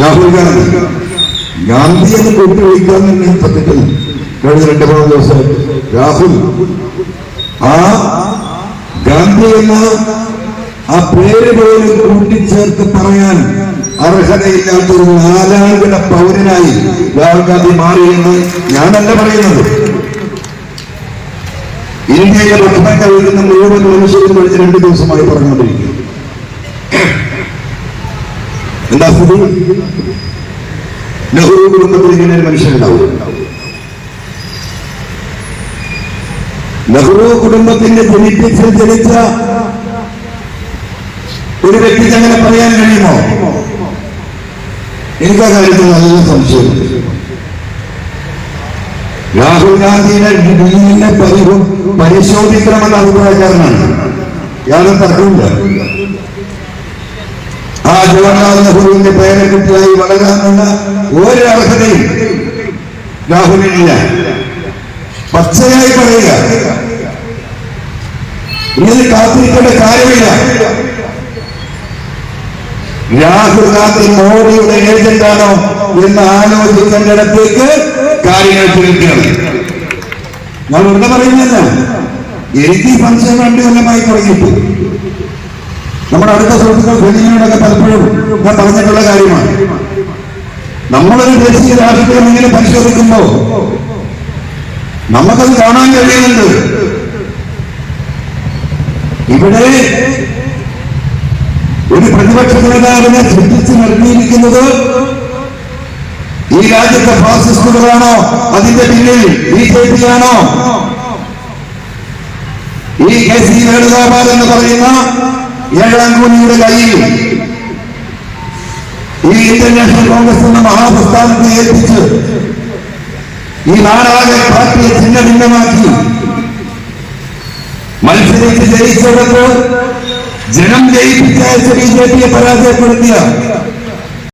രാഹുൽ ഗാന്ധി. ഗാന്ധി എന്ന് കൂട്ടി വിളിക്കാൻ തന്നെ പറ്റത്തിൽ കഴിഞ്ഞ രണ്ട് മൂന്ന് ദിവസം രാഹുൽ. ആ ഗാന്ധി എന്ന ആ പേര് പോലും കൂട്ടിച്ചേർത്ത് പറയാൻ അർഹതയില്ലാത്ത ഒരു നാലാംകിട പൗരനായി രാഹുൽ ഗാന്ധി മാറിയെന്ന് ഞാനല്ല പറയുന്നത്. ഇന്ത്യയിലെ മുഖ്യമന്ത്രി വീഴുന്ന മുഴുവൻ മനുഷ്യരും കഴിഞ്ഞ രണ്ട് ദിവസമായി പറഞ്ഞുകൊണ്ടിരിക്കുന്നു. എന്താ കുടുംബത്തിൽ ഇങ്ങനെ ഒരു മനുഷ്യനുണ്ടാവും നെഹ്റു കുടുംബത്തിന്റെ ജനിപ്പിച്ച് ജനിച്ച ഒരു വ്യക്തിക്ക് അങ്ങനെ പറയാൻ കഴിയുമോ? എനിക്ക് ആ കാര്യത്തിൽ നല്ല സംശയം. രാഹുൽ ഗാന്ധിയുടെ പരിഹു പരിശോധിക്കണമെന്ന അഭിപ്രായക്കാരനാണ്. യാതൊരു തർക്കമില്ല ആ ജവഹർലാൽ നെഹ്റുവിന്റെ പേരക്കുട്ടിയായി വളരാനുള്ള ഒരു അർഹതയും രാഹുലിനില്ല. പച്ചയായി പറയുക. ഇങ്ങനെ കാത്തിരിക്കേണ്ട കാര്യമില്ല. രാഹുൽ ഗാന്ധി മോഡിയുടെ ഏജന്റാണോ എന്ന് ആലോചിക്കേണ്ടിടത്തേക്ക് കാര്യങ്ങൾ തിരിക്കുകയാണ്. ഞാൻ ഇവിടെ പറയുന്നില്ല എനിക്ക് ഫംഗ്ഷൻ രണ്ടു കൊല്ലമായി തുടങ്ങിയിട്ട്. നമ്മുടെ അടുത്ത സുഹൃത്തുക്കൾ കുഞ്ഞിനോടൊക്കെ പലപ്പോഴും ഞാൻ പറഞ്ഞിട്ടുള്ള കാര്യമാണ്. നമ്മളൊരു ദേശീയ രാഷ്ട്രീയം ഇങ്ങനെ പരിശോധിക്കുമ്പോ നമുക്കത് കാണാൻ കഴിയുന്നുണ്ട്. ഇവിടെ ഒരു പ്രതിപക്ഷ നേതാവിനെ ചിന്തിച്ച് നിർത്തിയിരിക്കുന്നത് ഈ രാജ്യത്തെ ഫാസിസ്റ്റുകളാണോ? അതിന്റെ പിന്നിൽ ബി ജെ പി ആണോ ഈ കെ സി വേണുഗോപാൽ എന്ന് പറയുന്ന ഏഴാം കൂലിയുടെ കയ്യിൽ ഈ ഇന്ത്യൻ നാഷണൽ കോൺഗ്രസ് എന്ന മഹാപ്രസ്ഥാനത്തെ ഏൽപ്പിച്ച് ഈ നാടാകെ പാർട്ടിയെ ചിഹ്ന ഭിന്നമാക്കി മത്സരിച്ച് ജയിച്ചവർക്ക് ജനം ജയിപ്പിച്ചയച്ച ബി ജെ പിയെ പരാജയപ്പെടുത്തിയ